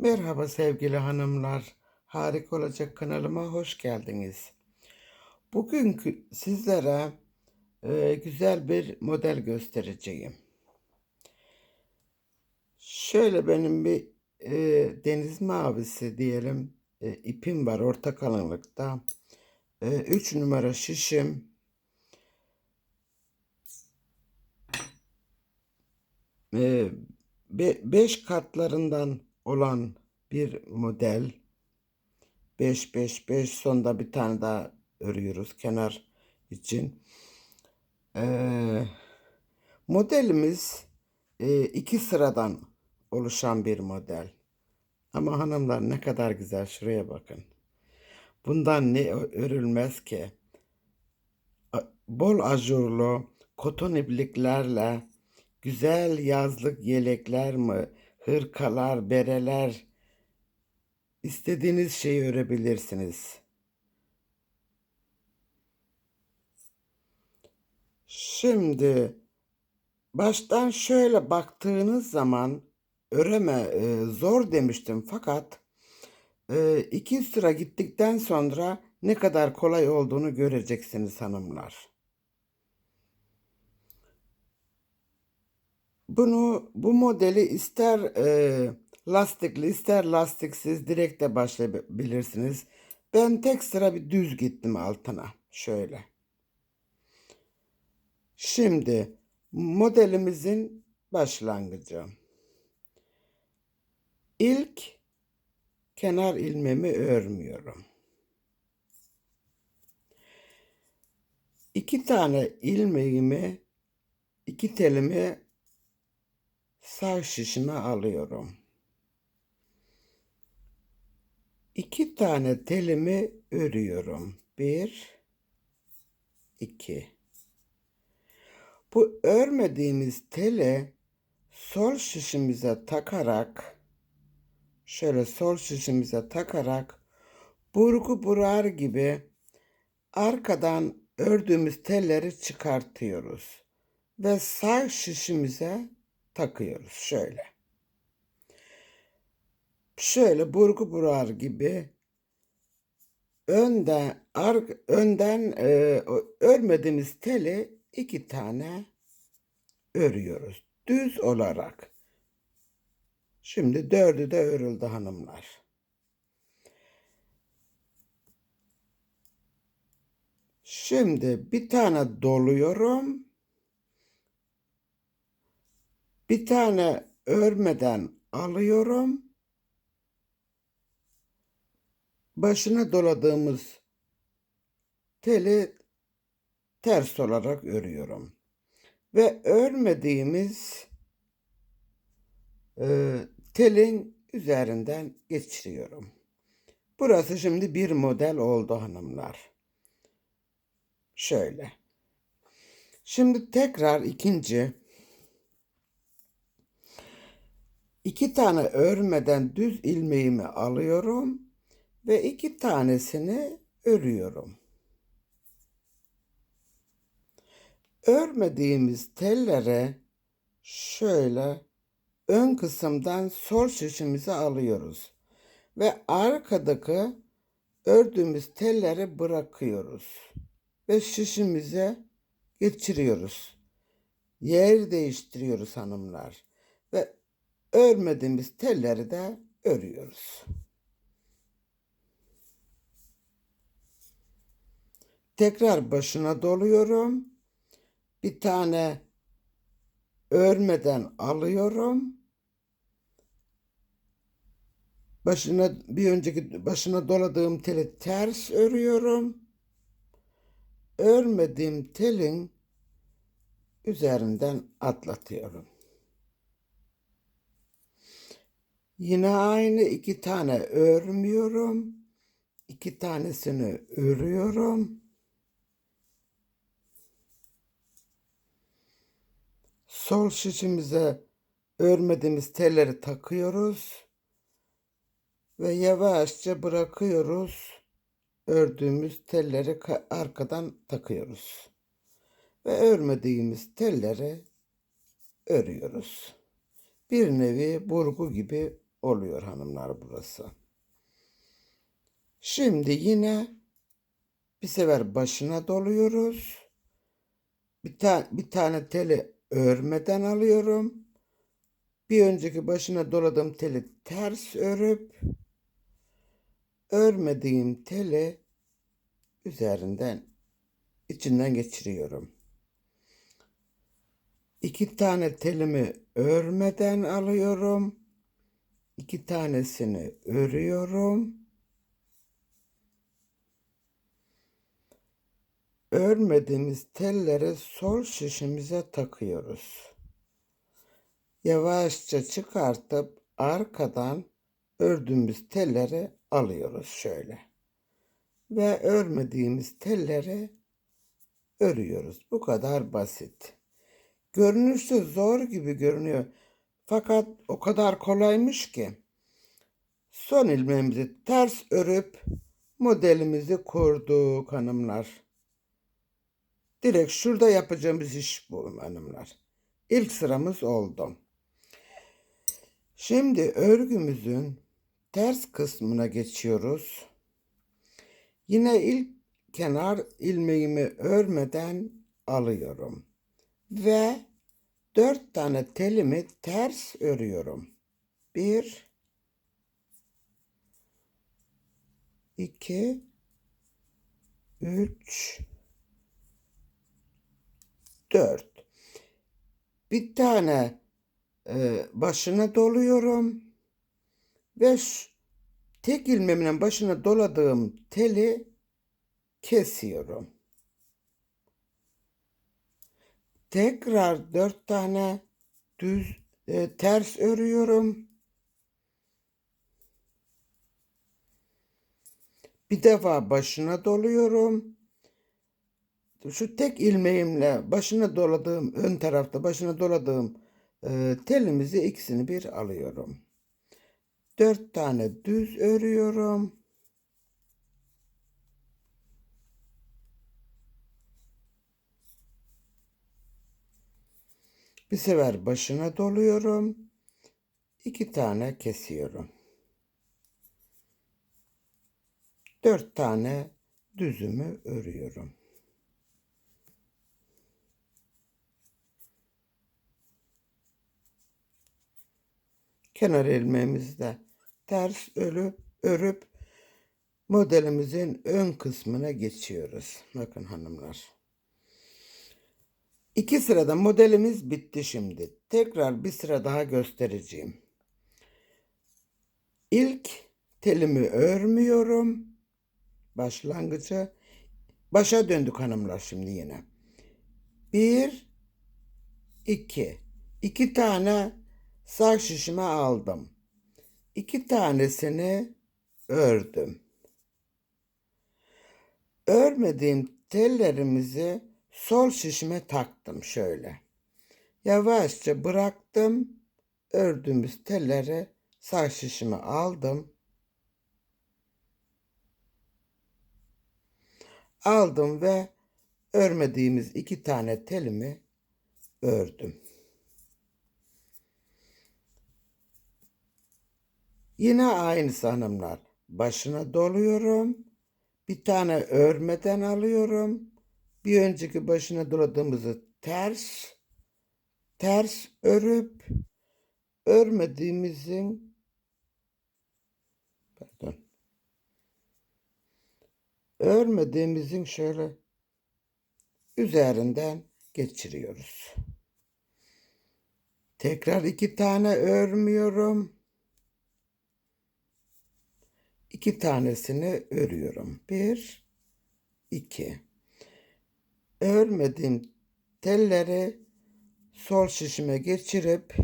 Merhaba sevgili hanımlar. Harika olacak kanalıma hoş geldiniz. Bugün sizlere e, güzel bir model göstereceğim. Şöyle benim bir e, deniz mavisi diyelim e, ipim var orta kalınlıkta. 3 numara şişim. 5 katlarından olan bir model. 5 5 5 sonda bir tane daha örüyoruz kenar için. Ee, modelimiz e, iki sıradan oluşan bir model. Ama hanımlar ne kadar güzel şuraya bakın. Bundan ne örülmez ki? Bol ajurlu koton ipliklerle güzel yazlık yelekler mi, hırkalar, bereler istediğiniz şeyi örebilirsiniz. Şimdi baştan şöyle baktığınız zaman öreme e, zor demiştim fakat e, iki sıra gittikten sonra ne kadar kolay olduğunu göreceksiniz hanımlar. Bunu bu modeli ister e, lastikli ister lastiksiz direkt de başlayabilirsiniz. Ben tek sıra bir düz gittim altına. Şöyle. Şimdi modelimizin başlangıcı. İlk kenar ilmemi örmüyorum. İki tane ilmeğimi, iki telimi sağ şişime alıyorum. İki tane telimi örüyorum. Bir, iki. Bu örmediğimiz teli sol şişimize takarak şöyle sol şişimize takarak burgu burar gibi arkadan ördüğümüz telleri çıkartıyoruz ve sağ şişimize takıyoruz şöyle. Şöyle burgu burar gibi önden ar, önden e, örmediğimiz teli iki tane örüyoruz düz olarak. Şimdi dördü de örüldü hanımlar. Şimdi bir tane doluyorum. Bir tane örmeden alıyorum. Başına doladığımız teli ters olarak örüyorum. Ve örmediğimiz e, telin üzerinden geçiriyorum. Burası şimdi bir model oldu hanımlar. Şöyle. Şimdi tekrar ikinci iki tane örmeden düz ilmeğimi alıyorum ve iki tanesini örüyorum. Örmediğimiz tellere şöyle ön kısımdan sol şişimizi alıyoruz ve arkadaki ördüğümüz telleri bırakıyoruz ve şişimize geçiriyoruz. Yer değiştiriyoruz hanımlar ve örmediğimiz telleri de örüyoruz. Tekrar başına doluyorum. Bir tane örmeden alıyorum. Başına bir önceki başına doladığım teli ters örüyorum. Örmediğim telin üzerinden atlatıyorum. Yine aynı iki tane örmüyorum. İki tanesini örüyorum. Sol şişimize örmediğimiz telleri takıyoruz ve yavaşça bırakıyoruz. Ördüğümüz telleri arkadan takıyoruz. Ve örmediğimiz telleri örüyoruz. Bir nevi burgu gibi oluyor hanımlar burası. Şimdi yine bir sefer başına doluyoruz. Bir, ta bir tane teli örmeden alıyorum. Bir önceki başına doladığım teli ters örüp örmediğim teli üzerinden içinden geçiriyorum. İki tane telimi örmeden alıyorum. İki tanesini örüyorum. Örmediğimiz telleri sol şişimize takıyoruz. Yavaşça çıkartıp arkadan ördüğümüz telleri alıyoruz şöyle. Ve örmediğimiz telleri örüyoruz. Bu kadar basit. Görünüşte zor gibi görünüyor. Fakat o kadar kolaymış ki. Son ilmeğimizi ters örüp modelimizi kurduk hanımlar. Direkt şurada yapacağımız iş bu hanımlar. İlk sıramız oldu. Şimdi örgümüzün ters kısmına geçiyoruz. Yine ilk kenar ilmeğimi örmeden alıyorum. Ve dört tane telimi ters örüyorum. Bir, iki, üç, dört. Bir tane e, başına doluyorum ve tek ilmeğimle başına doladığım teli kesiyorum. Tekrar dört tane düz e, ters örüyorum. Bir defa başına doluyorum. Şu tek ilmeğimle başına doladığım ön tarafta başına doladığım e, telimizi ikisini bir alıyorum. Dört tane düz örüyorum. Bir sefer başına doluyorum. İki tane kesiyorum. Dört tane düzümü örüyorum. Kenar ilmeğimizi de ters örüp, örüp modelimizin ön kısmına geçiyoruz. Bakın hanımlar. İki sırada modelimiz bitti şimdi. Tekrar bir sıra daha göstereceğim. İlk telimi örmüyorum. Başlangıcı. Başa döndük hanımlar şimdi yine. Bir, iki. İki tane sağ şişime aldım. İki tanesini ördüm. Örmediğim tellerimizi sol şişime taktım şöyle. Yavaşça bıraktım. Ördüğümüz telleri sağ şişime aldım. Aldım ve örmediğimiz iki tane telimi ördüm. Yine aynısı hanımlar. Başına doluyorum. Bir tane örmeden alıyorum. Bir önceki başına doladığımızı ters ters örüp örmediğimizin pardon örmediğimizin şöyle üzerinden geçiriyoruz. Tekrar iki tane örmüyorum. İki tanesini örüyorum. Bir, iki. Örmediğim telleri sol şişime geçirip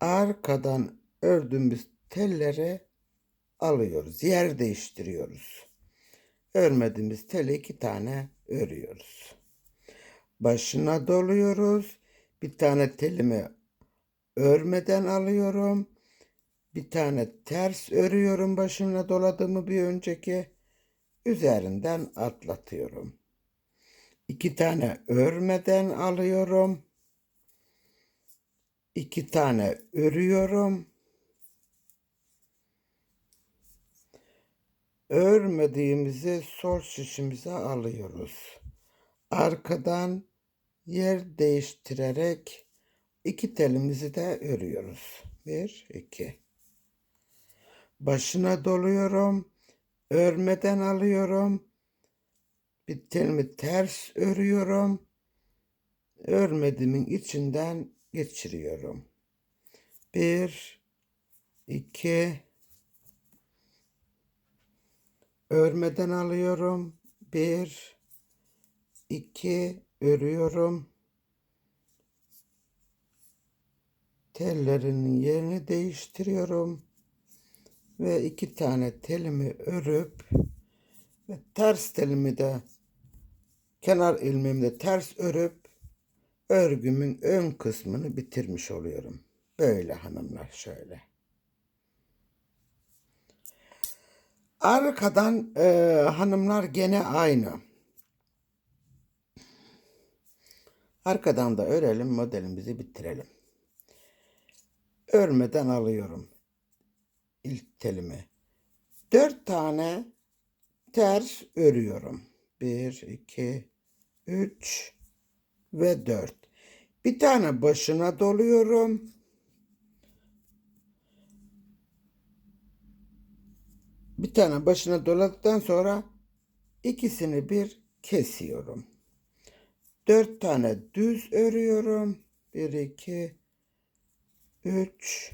arkadan ördüğümüz telleri alıyoruz. Yer değiştiriyoruz. Örmediğimiz teli iki tane örüyoruz. Başına doluyoruz. Bir tane telimi örmeden alıyorum. Bir tane ters örüyorum başına doladığımı bir önceki. Üzerinden atlatıyorum. İki tane örmeden alıyorum. iki tane örüyorum. Örmediğimizi sol şişimize alıyoruz. Arkadan yer değiştirerek iki telimizi de örüyoruz. Bir, iki. Başına doluyorum. Örmeden alıyorum. Bir telimi ters örüyorum. Örmediğimin içinden geçiriyorum. Bir, iki, örmeden alıyorum. Bir, iki, örüyorum. Tellerinin yerini değiştiriyorum. Ve iki tane telimi örüp ve ters telimi de kenar ilmeğimde ters örüp örgümün ön kısmını bitirmiş oluyorum. Böyle hanımlar şöyle. Arkadan e, hanımlar gene aynı. Arkadan da örelim modelimizi bitirelim. Örmeden alıyorum ilk telimi. Dört tane ters örüyorum. Bir, iki, üç ve dört. Bir tane başına doluyorum. Bir tane başına doladıktan sonra ikisini bir kesiyorum. Dört tane düz örüyorum. Bir, iki, üç,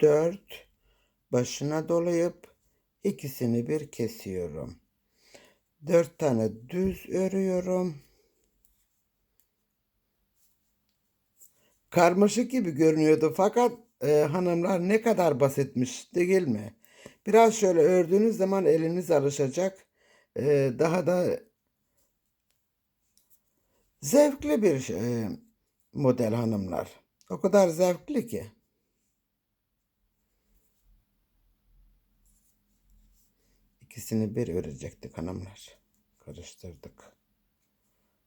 dört. Başına dolayıp ikisini bir kesiyorum. Dört tane düz örüyorum. Karmaşık gibi görünüyordu fakat e, hanımlar ne kadar basitmiş değil mi? Biraz şöyle ördüğünüz zaman eliniz alışacak. E, daha da zevkli bir e, model hanımlar. O kadar zevkli ki. İkisini bir örecektik hanımlar. Karıştırdık.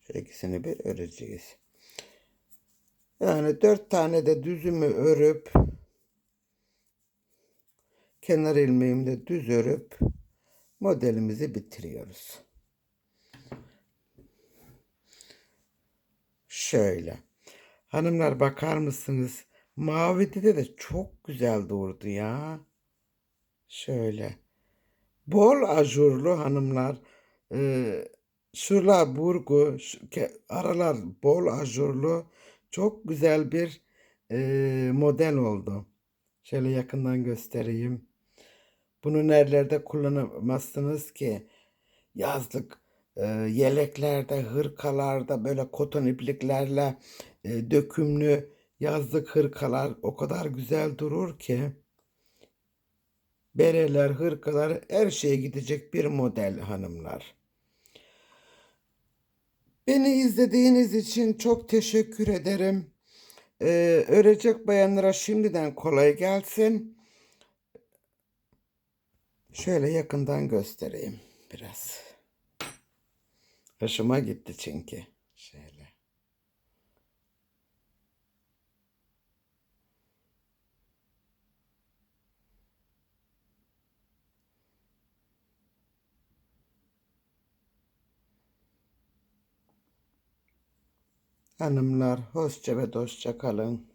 Şu ikisini bir öreceğiz. Yani dört tane de düzümü örüp kenar ilmeğimde düz örüp modelimizi bitiriyoruz. Şöyle. Hanımlar bakar mısınız? Mavide de çok güzel durdu ya. Şöyle. Bol ajurlu hanımlar. Ee, şuralar burgu, aralar bol ajurlu. Çok güzel bir e, model oldu. Şöyle yakından göstereyim. Bunu nerelerde kullanamazsınız ki? Yazlık e, yeleklerde, hırkalarda böyle koton ipliklerle e, dökümlü yazlık hırkalar o kadar güzel durur ki. Bereler, hırkalar her şeye gidecek bir model hanımlar. Beni izlediğiniz için çok teşekkür ederim. Ee, örecek bayanlara şimdiden kolay gelsin. Şöyle yakından göstereyim biraz. Hoşuma gitti çünkü. Şöyle. Hanımlar hoşça ve dostça kalın.